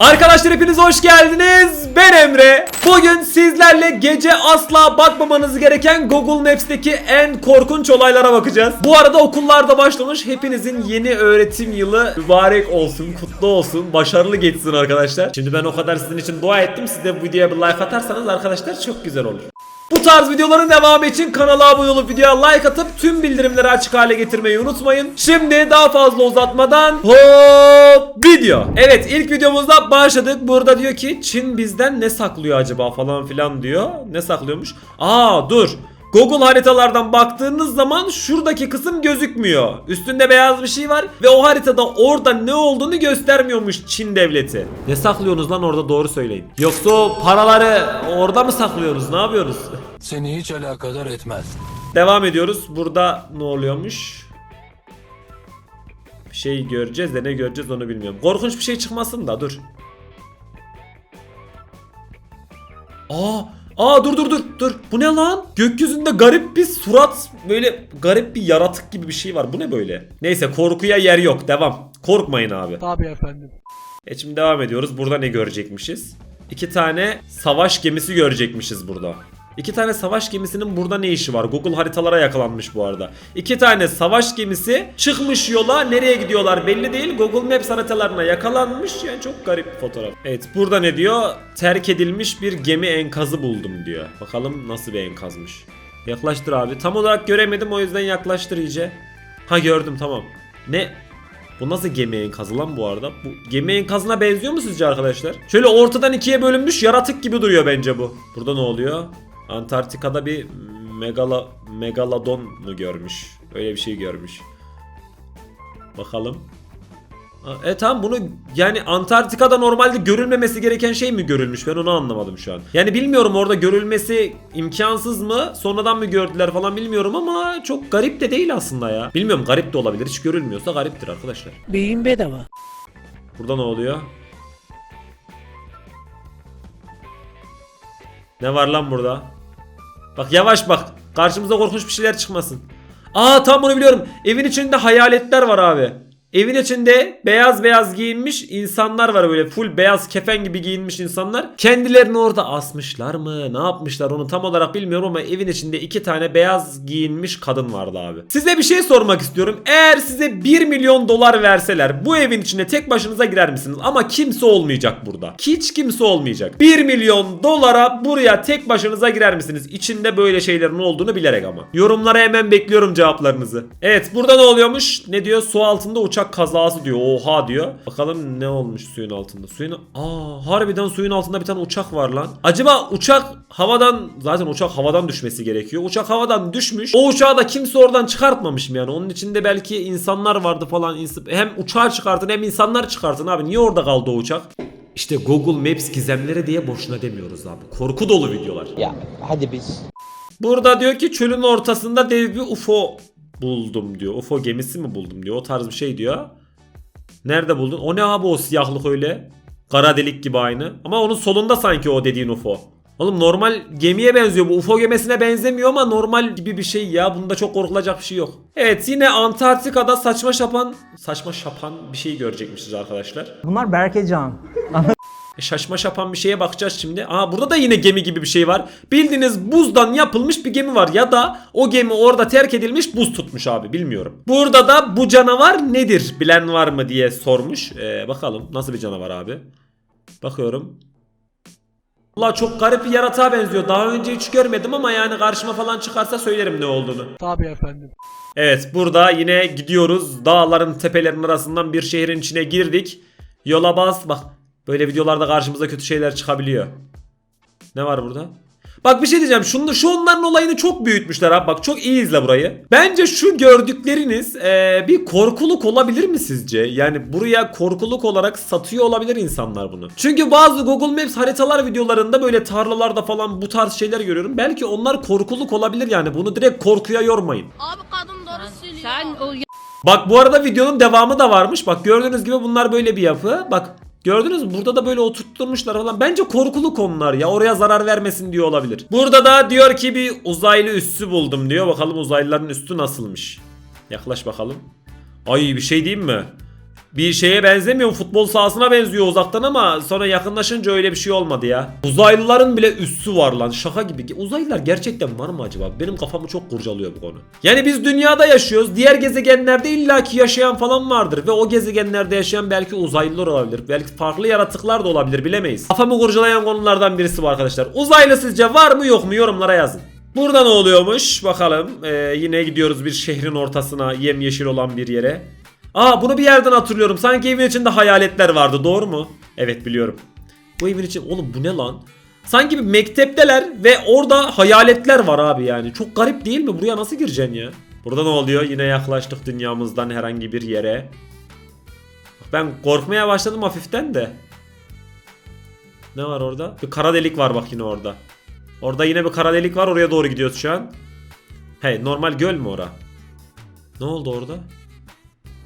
Arkadaşlar hepiniz hoş geldiniz. Ben Emre. Bugün sizlerle gece asla bakmamanız gereken Google Maps'teki en korkunç olaylara bakacağız. Bu arada okullarda başlamış. Hepinizin yeni öğretim yılı mübarek olsun, kutlu olsun, başarılı geçsin arkadaşlar. Şimdi ben o kadar sizin için dua ettim. Siz de bu videoya bir like atarsanız arkadaşlar çok güzel olur. Bu tarz videoların devamı için kanala abone olup videoya like atıp tüm bildirimleri açık hale getirmeyi unutmayın. Şimdi daha fazla uzatmadan hop video. Evet ilk videomuzda başladık. Burada diyor ki Çin bizden ne saklıyor acaba falan filan diyor. Ne saklıyormuş? Aa dur. Google haritalardan baktığınız zaman şuradaki kısım gözükmüyor. Üstünde beyaz bir şey var ve o haritada orada ne olduğunu göstermiyormuş Çin devleti. Ne saklıyorsunuz lan orada doğru söyleyin. Yoksa o paraları orada mı saklıyorsunuz? Ne yapıyorsunuz? Seni hiç alakadar etmez. Devam ediyoruz. Burada ne oluyormuş? Bir şey göreceğiz de ne göreceğiz onu bilmiyorum. Korkunç bir şey çıkmasın da dur. Aa, aa dur dur dur dur. Bu ne lan? Gökyüzünde garip bir surat, böyle garip bir yaratık gibi bir şey var. Bu ne böyle? Neyse korkuya yer yok. Devam. Korkmayın abi. Tabii efendim. E şimdi devam ediyoruz. Burada ne görecekmişiz? İki tane savaş gemisi görecekmişiz burada. İki tane savaş gemisinin burada ne işi var? Google haritalara yakalanmış bu arada. İki tane savaş gemisi çıkmış yola nereye gidiyorlar belli değil. Google Maps haritalarına yakalanmış. Yani çok garip bir fotoğraf. Evet burada ne diyor? Terk edilmiş bir gemi enkazı buldum diyor. Bakalım nasıl bir enkazmış. Yaklaştır abi. Tam olarak göremedim o yüzden yaklaştır iyice. Ha gördüm tamam. Ne? Bu nasıl gemi enkazı lan bu arada? Bu gemi enkazına benziyor mu sizce arkadaşlar? Şöyle ortadan ikiye bölünmüş yaratık gibi duruyor bence bu. Burada ne oluyor? Antarktika'da bir megala megalodon mu görmüş? Öyle bir şey görmüş. Bakalım. E tamam bunu yani Antarktika'da normalde görülmemesi gereken şey mi görülmüş? Ben onu anlamadım şu an. Yani bilmiyorum orada görülmesi imkansız mı? Sonradan mı gördüler falan bilmiyorum ama çok garip de değil aslında ya. Bilmiyorum garip de olabilir. Hiç görülmüyorsa gariptir arkadaşlar. Beyin bedava. Burada ne oluyor? Ne var lan burada? Bak yavaş bak. Karşımıza korkunç bir şeyler çıkmasın. Aa tam bunu biliyorum. Evin içinde hayaletler var abi. Evin içinde beyaz beyaz giyinmiş insanlar var böyle full beyaz kefen gibi giyinmiş insanlar. Kendilerini orada asmışlar mı? Ne yapmışlar onu tam olarak bilmiyorum ama evin içinde iki tane beyaz giyinmiş kadın vardı abi. Size bir şey sormak istiyorum. Eğer size 1 milyon dolar verseler bu evin içine tek başınıza girer misiniz? Ama kimse olmayacak burada. Hiç kimse olmayacak. 1 milyon dolara buraya tek başınıza girer misiniz? İçinde böyle şeylerin olduğunu bilerek ama. Yorumlara hemen bekliyorum cevaplarınızı. Evet burada ne oluyormuş? Ne diyor? Su altında uçak kazası diyor. Oha diyor. Bakalım ne olmuş suyun altında. Suyun Aa harbiden suyun altında bir tane uçak var lan. Acaba uçak havadan zaten uçak havadan düşmesi gerekiyor. Uçak havadan düşmüş. O uçağı da kimse oradan çıkartmamış mı yani? Onun içinde belki insanlar vardı falan. Hem uçağı çıkartın hem insanlar çıkartın abi. Niye orada kaldı o uçak? İşte Google Maps gizemleri diye boşuna demiyoruz abi. Korku dolu videolar. Ya hadi biz. Burada diyor ki çölün ortasında dev bir UFO buldum diyor. UFO gemisi mi buldum diyor. O tarz bir şey diyor. Nerede buldun? O ne abi o siyahlık öyle? Kara delik gibi aynı. Ama onun solunda sanki o dediğin UFO. Oğlum normal gemiye benziyor bu. UFO gemisine benzemiyor ama normal gibi bir şey ya. Bunda çok korkulacak bir şey yok. Evet yine Antarktika'da saçma şapan saçma şapan bir şey görecekmişiz arkadaşlar. Bunlar Berkecan. E, Şaşma şapan bir şeye bakacağız şimdi. Aa burada da yine gemi gibi bir şey var. Bildiğiniz buzdan yapılmış bir gemi var. Ya da o gemi orada terk edilmiş buz tutmuş abi bilmiyorum. Burada da bu canavar nedir bilen var mı diye sormuş. Ee, bakalım nasıl bir canavar abi. Bakıyorum. Allah çok garip bir yaratığa benziyor. Daha önce hiç görmedim ama yani karşıma falan çıkarsa söylerim ne olduğunu. Tabii efendim. Evet burada yine gidiyoruz. Dağların tepelerin arasından bir şehrin içine girdik. Yola bas. Bak böyle videolarda karşımıza kötü şeyler çıkabiliyor. Ne var burada? Bak bir şey diyeceğim. Şunu, şu onların olayını çok büyütmüşler abi. Bak çok iyi izle burayı. Bence şu gördükleriniz eee, bir korkuluk olabilir mi sizce? Yani buraya korkuluk olarak satıyor olabilir insanlar bunu. Çünkü bazı Google Maps haritalar videolarında böyle tarlalarda falan bu tarz şeyler görüyorum. Belki onlar korkuluk olabilir yani. Bunu direkt korkuya yormayın. Abi kadın doğru söylüyor. Sen o Bak bu arada videonun devamı da varmış. Bak gördüğünüz gibi bunlar böyle bir yapı. Bak gördünüz mü? Burada da böyle oturtturmuşlar falan. Bence korkulu konular ya. Oraya zarar vermesin diyor olabilir. Burada da diyor ki bir uzaylı üssü buldum diyor. Bakalım uzaylıların üstü nasılmış. Yaklaş bakalım. Ay bir şey diyeyim mi? Bir şeye benzemiyor. Futbol sahasına benziyor uzaktan ama sonra yakınlaşınca öyle bir şey olmadı ya. Uzaylıların bile üssü var lan. Şaka gibi. Uzaylılar gerçekten var mı acaba? Benim kafamı çok kurcalıyor bu konu. Yani biz dünyada yaşıyoruz. Diğer gezegenlerde illaki yaşayan falan vardır. Ve o gezegenlerde yaşayan belki uzaylılar olabilir. Belki farklı yaratıklar da olabilir bilemeyiz. Kafamı kurcalayan konulardan birisi bu arkadaşlar. Uzaylı sizce var mı yok mu yorumlara yazın. Burada ne oluyormuş bakalım. Ee, yine gidiyoruz bir şehrin ortasına yemyeşil olan bir yere. Aa bunu bir yerden hatırlıyorum. Sanki evin içinde hayaletler vardı doğru mu? Evet biliyorum. Bu evin için oğlum bu ne lan? Sanki bir mektepteler ve orada hayaletler var abi yani. Çok garip değil mi? Buraya nasıl gireceksin ya? Burada ne oluyor? Yine yaklaştık dünyamızdan herhangi bir yere. Ben korkmaya başladım hafiften de. Ne var orada? Bir kara delik var bak yine orada. Orada yine bir kara delik var. Oraya doğru gidiyoruz şu an. Hey normal göl mü ora? Ne oldu orada?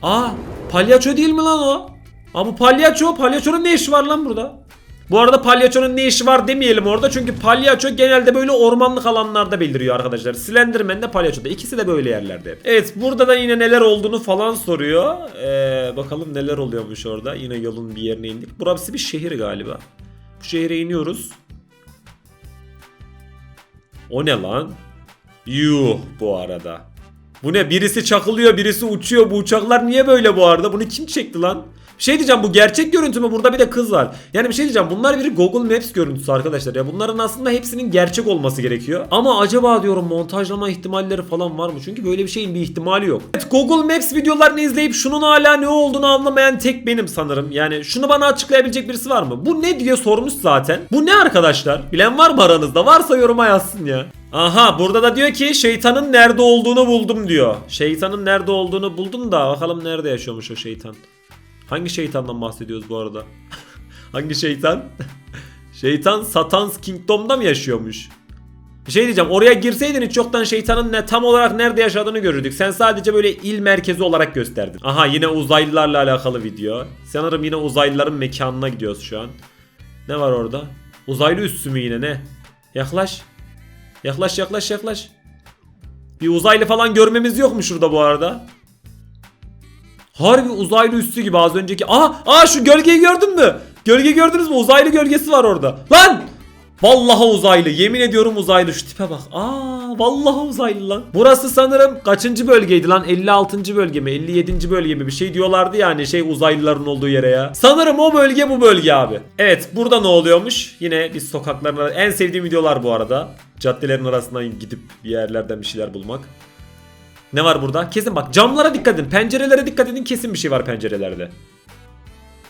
Aa palyaço değil mi lan o? Aa bu palyaço. Palyaçonun ne işi var lan burada? Bu arada palyaçonun ne işi var demeyelim orada çünkü palyaço genelde böyle ormanlık alanlarda beliriyor arkadaşlar. Slenderman de palyaço da ikisi de böyle yerlerde. Evet burada da yine neler olduğunu falan soruyor. Ee, bakalım neler oluyormuş orada. Yine yolun bir yerine indik. Burası bir şehir galiba. Bu şehre iniyoruz. O ne lan? Yuh bu arada. Bu ne? Birisi çakılıyor, birisi uçuyor. Bu uçaklar niye böyle bu arada? Bunu kim çekti lan? Şey diyeceğim bu gerçek görüntü mü? Burada bir de kız var. Yani bir şey diyeceğim. Bunlar bir Google Maps görüntüsü arkadaşlar. Ya bunların aslında hepsinin gerçek olması gerekiyor. Ama acaba diyorum montajlama ihtimalleri falan var mı? Çünkü böyle bir şeyin bir ihtimali yok. Evet Google Maps videolarını izleyip şunun hala ne olduğunu anlamayan tek benim sanırım. Yani şunu bana açıklayabilecek birisi var mı? Bu ne diye sormuş zaten. Bu ne arkadaşlar? Bilen var mı aranızda? Varsa yoruma yazsın ya. Aha burada da diyor ki şeytanın nerede olduğunu buldum diyor. Şeytanın nerede olduğunu buldum da bakalım nerede yaşıyormuş o şeytan. Hangi şeytandan bahsediyoruz bu arada? Hangi şeytan? şeytan Satan's Kingdom'da mı yaşıyormuş? Bir şey diyeceğim oraya girseydin hiç yoktan şeytanın ne tam olarak nerede yaşadığını görürdük. Sen sadece böyle il merkezi olarak gösterdin. Aha yine uzaylılarla alakalı video. Sanırım yine uzaylıların mekanına gidiyoruz şu an. Ne var orada? Uzaylı üssü mü yine ne? Yaklaş. Yaklaş yaklaş yaklaş. Bir uzaylı falan görmemiz yok mu şurada bu arada? Harbi uzaylı üssü gibi az önceki. Aa, aa şu gölgeyi gördün mü? Gölge gördünüz mü? Uzaylı gölgesi var orada. Lan! Vallahi uzaylı. Yemin ediyorum uzaylı. Şu tipe bak. Aa, vallahi uzaylı lan. Burası sanırım kaçıncı bölgeydi lan? 56. bölge mi? 57. bölge mi? Bir şey diyorlardı yani şey uzaylıların olduğu yere ya. Sanırım o bölge bu bölge abi. Evet, burada ne oluyormuş? Yine biz sokaklarına en sevdiğim videolar bu arada. Caddelerin arasından gidip bir yerlerden bir şeyler bulmak. Ne var burada? Kesin bak camlara dikkat edin. Pencerelere dikkat edin. Kesin bir şey var pencerelerde.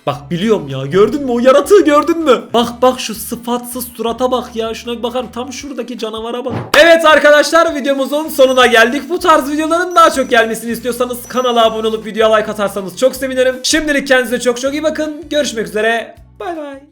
Bak biliyorum ya. Gördün mü o yaratığı gördün mü? Bak bak şu sıfatsız surata bak ya. Şuna bir bakar tam şuradaki canavara bak. Evet arkadaşlar videomuzun sonuna geldik. Bu tarz videoların daha çok gelmesini istiyorsanız kanala abone olup videoya like atarsanız çok sevinirim. Şimdilik kendinize çok çok iyi bakın. Görüşmek üzere. Bay bay.